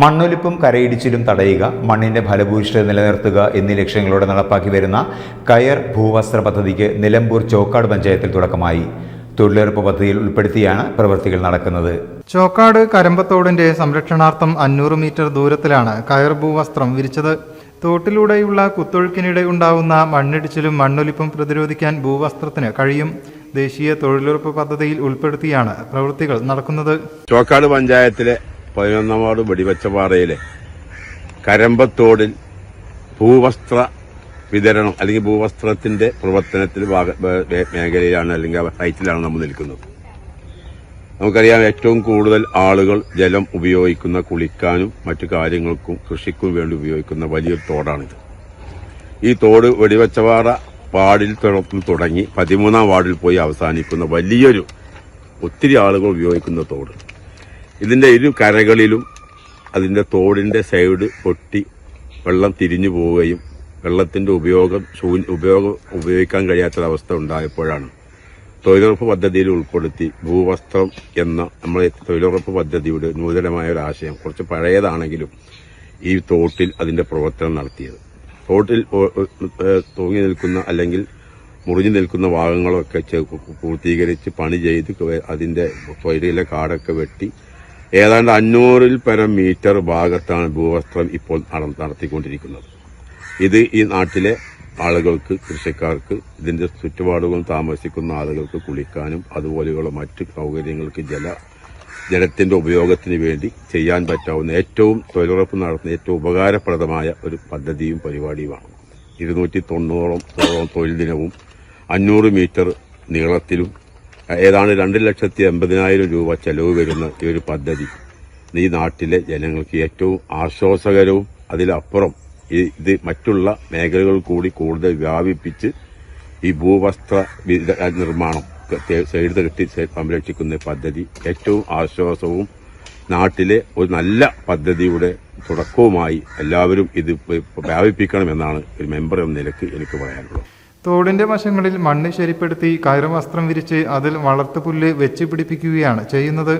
മണ്ണൊലിപ്പും കരയിടിച്ചിലും തടയുക മണ്ണിന്റെ ഫലഭൂയിഷ്ഠത നിലനിർത്തുക എന്നീ ലക്ഷ്യങ്ങളോടെ നടപ്പാക്കി വരുന്ന കയർ ഭൂവസ്ത്ര പദ്ധതിക്ക് നിലമ്പൂർ ചോക്കാട് പഞ്ചായത്തിൽ തുടക്കമായി. തൊഴിലുറപ്പ് പദ്ധതിയിൽ ഉൾപ്പെടുത്തിയാണ് പ്രവൃത്തികൾ നടക്കുന്നത്. ചോക്കാട് കരമ്പത്തോടിന്റെ സംരക്ഷണാർത്ഥം അഞ്ഞൂറ് മീറ്റർ ദൂരത്തിലാണ് കയർ ഭൂവസ്ത്രം വിരിച്ചത്. തോട്ടിലൂടെയുള്ള കുത്തൊഴുക്കിനിടെ ഉണ്ടാവുന്ന മണ്ണിടിച്ചിലും മണ്ണൊലിപ്പും പ്രതിരോധിക്കാൻ ഭൂവസ്ത്രത്തിന് കഴിയും. ദേശീയ തൊഴിലുറപ്പ് പദ്ധതിയിൽ ഉൾപ്പെടുത്തിയാണ് പ്രവൃത്തികൾ നടക്കുന്നത്. ചോക്കാട് പഞ്ചായത്തിലെ പതിനൊന്നാം വാർഡ് വെടിവച്ചപാറയിലെ കരമ്പത്തോടിൽ ഭൂവസ്ത്ര വിതരണം അല്ലെങ്കിൽ ഭൂവസ്ത്രത്തിന്റെ പ്രവർത്തനത്തിൽ മേഖലയിലാണ് അല്ലെങ്കിൽ സൈറ്റിലാണ് നമ്മൾ നിൽക്കുന്നത്. നമുക്കറിയാം ഏറ്റവും കൂടുതൽ ആളുകൾ ജലം ഉപയോഗിക്കുന്ന കുളിക്കാനും മറ്റു കാര്യങ്ങൾക്കും കൃഷിക്കും വേണ്ടി ഉപയോഗിക്കുന്ന വലിയൊരു തോടാണിത്. ഈ തോട് വെടിവച്ചവാറ വാർഡിൽ തുടങ്ങി പതിമൂന്നാം വാർഡിൽ പോയി അവസാനിക്കുന്ന വലിയൊരു ഒത്തിരി ആളുകൾ ഉപയോഗിക്കുന്ന തോട്. ഇതിന്റെ ഇരു കരകളിലും അതിന്റെ തോടിന്റെ സൈഡ് പൊട്ടി വെള്ളം തിരിഞ്ഞു പോവുകയും വെള്ളത്തിന്റെ ഉപയോഗം ഉപയോഗം ഉപയോഗിക്കാൻ കഴിയാത്തൊരവസ്ഥ ഉണ്ടായപ്പോഴാണ്. തൊഴിലുറപ്പ് പദ്ധതിയിൽ ഉൾപ്പെടുത്തി ഭൂവസ്ത്രം എന്ന നമ്മുടെ തൊഴിലുറപ്പ് പദ്ധതിയുടെ നൂതനമായ ഒരു ആശയം കുറച്ച് പഴയതാണെങ്കിലും ഈ തോട്ടിൽ അതിന്റെ പ്രവർത്തനം നടത്തിയത്. തോട്ടിൽ തൂങ്ങി നിൽക്കുന്ന അല്ലെങ്കിൽ മുറിഞ്ഞു നിൽക്കുന്ന ഭാഗങ്ങളൊക്കെ പൂർത്തീകരിച്ച് പണി ചെയ്ത് അതിന്റെ തൊഴിലിലെ കാടൊക്കെ വെട്ടി ഏതാണ്ട് അഞ്ഞൂറിൽ പരം മീറ്റർ ഭാഗത്താണ് ഭൂവസ്ത്രം ഇപ്പോൾ നട- നടത്തിക്കൊണ്ടിരിക്കുന്നത്. ഇത് ഈ നാട്ടിലെ ആളുകൾക്ക് കൃഷിക്കാർക്ക് ഇതിന്റെ ചുറ്റുപാടുകൾ താമസിക്കുന്ന ആളുകൾക്ക് കുളിക്കാനും അതുപോലെയുള്ള മറ്റു സൗകര്യങ്ങൾക്ക് ജല ജലത്തിന്റെ ഉപയോഗത്തിന് വേണ്ടി ചെയ്യാൻ പറ്റാവുന്ന ഏറ്റവും തൊഴിലുറപ്പ് നടത്തുന്ന ഏറ്റവും ഉപകാരപ്രദമായ ഒരു പദ്ധതിയും പരിപാടിയുമാണ്. ഇരുന്നൂറ്റി തൊണ്ണൂറോളം തൊഴിൽ ദിനവും അഞ്ഞൂറ് മീറ്റർ നീളത്തിലും ഏതാണ്ട് രണ്ട് ലക്ഷത്തി എൺപതിനായിരം രൂപ ചെലവ് വരുന്ന ഈ ഒരു പദ്ധതി? ഈ നാട്ടിലെ ജനങ്ങൾക്ക് ഏറ്റവും ആശ്വാസകരവും അതിലപ്പുറം ഇത് മറ്റുള്ള മേഖലകൾ കൂടി കൂടുതൽ വ്യാപിപ്പിച്ച് ഈ ഭൂവസ്ത്ര നിർമ്മാണം സൈഡ് കെട്ടി സംരക്ഷിക്കുന്ന പദ്ധതി ഏറ്റവും ആശ്വാസവും നാട്ടിലെ ഒരു നല്ല പദ്ധതിയുടെ തുടക്കവുമായി എല്ലാവരും ഇത് വ്യാപിപ്പിക്കണമെന്നാണ് ഒരു മെമ്പർ എന്ന നിലയ്ക്ക് എനിക്ക് പറയാനുള്ളത്. തോടിന്റെ വശങ്ങളിൽ മണ്ണ് ശരിപ്പെടുത്തി കയറുവസ്ത്രം വിരിച്ച് അതിൽ വളർത്തുപുല്ല് വെച്ച് പിടിപ്പിക്കുകയാണ് ചെയ്യുന്നത്.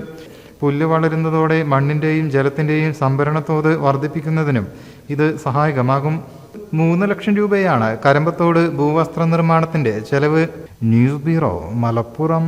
പുല്ല് വളരുന്നതോടെ മണ്ണിന്റെയും ജലത്തിന്റെയും സംഭരണ തോത് വർദ്ധിപ്പിക്കുന്നതിനും ഇത് സഹായകമാകും. മൂന്ന് ലക്ഷം രൂപയാണ് കരമ്പത്തോട് ഭൂവസ്ത്ര നിർമ്മാണത്തിന്റെ ചെലവ്. News bureau Malappuram.